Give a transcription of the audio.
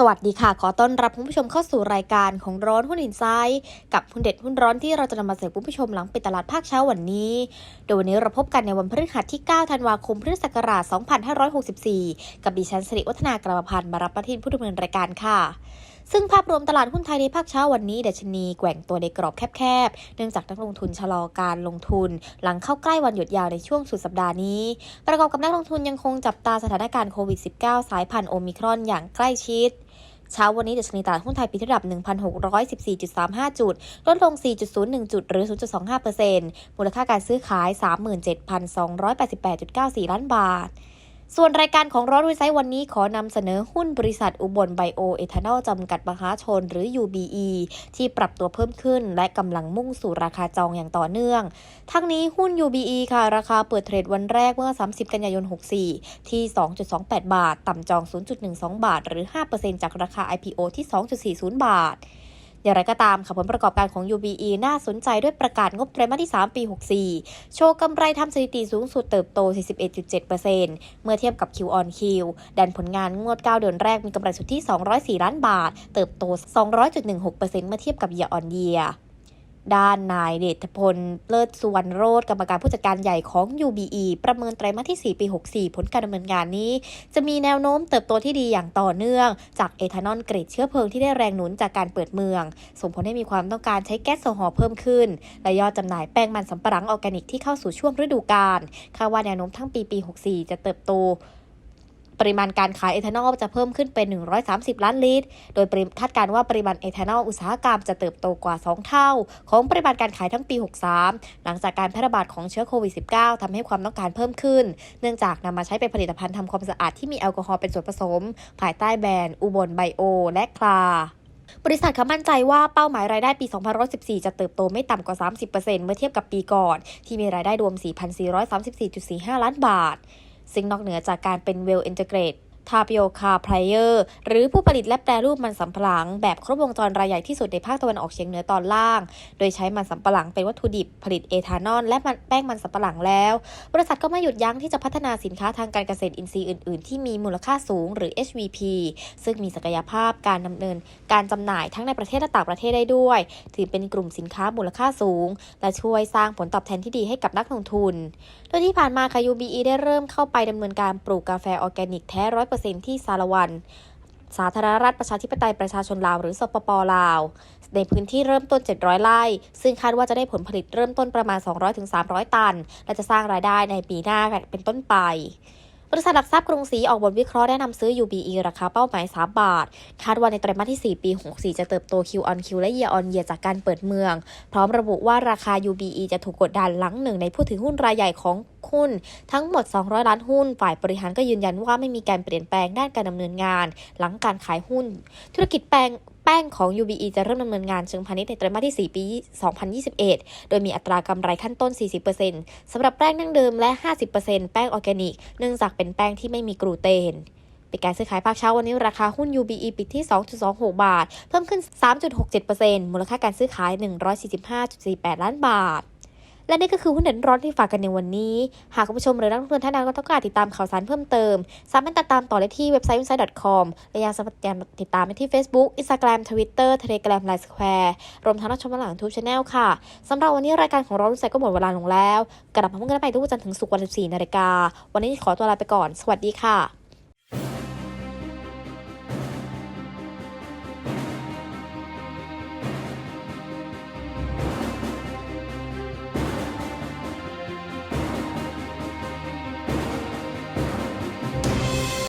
สวัสดีค่ะ ขอต้อนรับคุณผู้ชมเข้าสู่รายการของร้อนหุ้นอินไซด์กับหุ้นเด็ดหุ้นร้อนที่เราจะนำมาเสิร์ฟคุณผู้ชมหลังปิดตลาดภาคเช้าวันนี้ โดยวันนี้เราพบกันในวันพฤหัสที่ 9 ธันวาคมพุทธศักราช 2564 กับดิฉันสิริวัฒนากรรมพันธ์มารับหน้าที่ผู้ดำเนินรายการค่ะซึ่งภาพรวมตลาดหุ้นไทยในภาคเช้าวันนี้ดัชนีแกว่งตัวในกรอบแคบๆ เนื่องจากนักลงทุนชะลอการลงทุน หลังเข้าใกล้วันหยุดยาวในช่วงสุดสัปดาห์นี้ ประกอบกับนักลงทุนยังคงจับตาสถานการณ์โควิด -19 สายพันธุ์โอมิครอนอย่างใกล้ชิด เช้าวันนี้ดัชนีตลาดหุ้นไทยปิดที่ระดับ 1,614.35 จุด ลดลง 4.01 จุด หรือ 0.25%มูลค่าการซื้อขาย 37,288.94 ล้านบาท ส่วนรายการของร้อนวิไซต์วันนี้ขอนำเสนอหุ้นบริษัทอุบลไบโอเอทานอลจำกัดมหาชนหรือ UBE ที่ปรับตัวเพิ่มขึ้น และกำลังมุ่งสู่ราคาจองอย่างต่อเนื่อง ทั้งนี้หุ้น UBE ค่ะ ราคาเปิดเทรดวันแรกเมื่อ 30 กันยายน 64 ที่ 2.28 บาท ต่ำจอง 0.12 บาท หรือ 5%จากราคา IPO ที่ 2.40 บาท อย่างไรก็ตามค่ะผลประกอบการของ UBE น่าสนใจด้วยประกาศงบไตรมาสที่ 3 ปี 64 โชว์กำไรทำสถิติสูงสุดเติบโต 41.7%เมื่อเทียบกับ Q on Q ดันผลงานงวด 9 เดือนแรกมีกำไรสุทธิ 204 ล้านบาท เติบโต 200.16%เมื่อเทียบกับ Year on Year ด้านนายเดชพลเลิศสุวรรณโรธกรรมการผู้จัดการใหญ่ของ UBE ประเมินไตรมาสที่ 4 ปี 64 ผลการดำเนินงานนี้ จะมีแนวโน้มเติบโตที่ดีอย่างต่อเนื่อง จากเอทานอลเกรดเชื้อเพลิงที่ได้แรงหนุนจากการเปิดเมือง ส่งผลให้มีความต้องการใช้แก๊สโซฮอล์เพิ่มขึ้น และยอดจำหน่ายแป้งมันสำปะหลังออร์แกนิกที่เข้าสู่ช่วงฤดูกาลคาดว่าแนวโน้มทั้งปีปี 64 จะเติบโต ปริมาณการขายเอทานอลจะเพิ่มขึ้นเป็น 130 ล้านลิตร โดยคาดการณ์ว่าปริมาณเอทานอลอุตสาหกรรมจะเติบโตกว่า 2 เท่า ของปริมาณการขายทั้งปี 63 หลังจากการแพร่ระบาดของเชื้อโควิด -19 ทำให้ความต้องการเพิ่มขึ้น เนื่องจากนำมาใช้เป็นผลิตภัณฑ์ทำความสะอาดที่มีแอลกอฮอล์เป็นส่วนผสม ภายใต้แบรนด์อุบลไบโอ และคลาบริษัทเขามั่นใจว่าเป้าหมายรายได้ปี 2014 จะเติบโตไม่ต่ำกว่า 30%เมื่อเทียบกับปีก่อน ที่มีรายได้รวม 4,434.45 ล้านบาท ซึ่งนอกเหนือจากการเป็น Well Integrate ทา p ิโอคาไพลเยอร์หรือผู้ผลิตและแปรรูปมันสำปะหลัง แบบครบวงจรรายใหญ่ที่สุดในภาคตะวันออกเฉียงเหนือตอนล่าง โดยใช้มันสำปะหลังเป็นวัตถุดิบผลิตเอทานอลและมันแป้งมันสำปะหลังแล้ว บริษัทก็ไม่หยุดยั้งที่จะพัฒนาสินค้าทางการเกษตรอินทรีย์อื่น ๆ ที่มีมูลค่าสูงหรือ HVP ซึ่งมีศักยภาพการดำเนิน การจำหน่ายทั้งในประเทศและต่างประเทศได้ด้วย ถือเป็นกลุ่มสินค้ามูลค่าสูง และช่วยสร้างผลตอบแทนที่ดีให้กับนักลงทุน โดยที่ผ่านมาค่ะ UBE ได้เริ่มเข้าไปดำเนินการปลูกกาแฟออร์แกนิกแท้ร้อยเร์เซ็นที่ซาลาวัน สาธารณรัฐประชาธิปไตยประชาชนลาวหรือสปปลาว ในพื้นที่เริ่มต้น 700 ไร่ ซึ่งคาดว่าจะได้ผลผลิตเริ่มต้นประมาณ 200-300 ตัน และจะสร้างรายได้ในปีหน้าเป็นต้นไปบริษัทหลักทรัพย์กรุงศรีออกบทวิเคราะห์แนะนำซื้อ UBE ราคาเป้าหมาย 3 บาท คาดว่าในไตรมาสที่ 4 ปี 64 จะเติบโต Q on Q และ Year on Year จากการเปิดเมือง พร้อมระบุว่าราคา UBE จะถูกกดดันหลังหนึ่งในผู้ถือหุ้นรายใหญ่ของ หุ้น ทั้งหมด 200 ล้านหุ้น ฝ่ายบริหารก็ยืนยันว่าไม่มีการเปลี่ยนแปลงด้านการดำเนินงาน หลังการขายหุ้น ธุรกิจแปลงแป้งของ UBE จะเริ่มดำเนินงานเชิงพาณิชย์ในไตรมาสที่ 4 ปี 2021 โดยมีอัตรากำไรขั้นต้น 40%สำหรับแป้งดั้งเดิมและ 50%แป้งออร์แกนิก เนื่องจากเป็นแป้งที่ไม่มีกลูเตนป็นการซื้อขายภาคเช้าวันนี้ราคาหุ้น UBE ปิดที่ 2.26 บาท เพิ่มขึ้น 3.67%มูลค่าการซื้อขาย 145.48 ล้านบาท และนี่ก็คือหุ้นเด่นร้อนที่ฝากกันในวันนี้ หากคุณผู้ชมหรือนักลงทุนท่านใดก็ต้องการติดตามข่าวสารเพิ่มเติม สามารถติดตามต่อได้ที่เว็บไซต์ insight.com และยังสามารถติดตามได้ที่ Facebook Instagram Twitter Telegram Line Square รวมทั้งรับชมหลังทูบช anel ค่ะสำหรับวันนี้รายการของเราวิสัยก็หมดเวลาลงแล้ว กลับมาพบกันใหม่ทุกวันจันทร์ถึงศุกร์วัน14นาฬิกาวันนี้ขอตัวลาไปก่อน สวัสดีค่ะ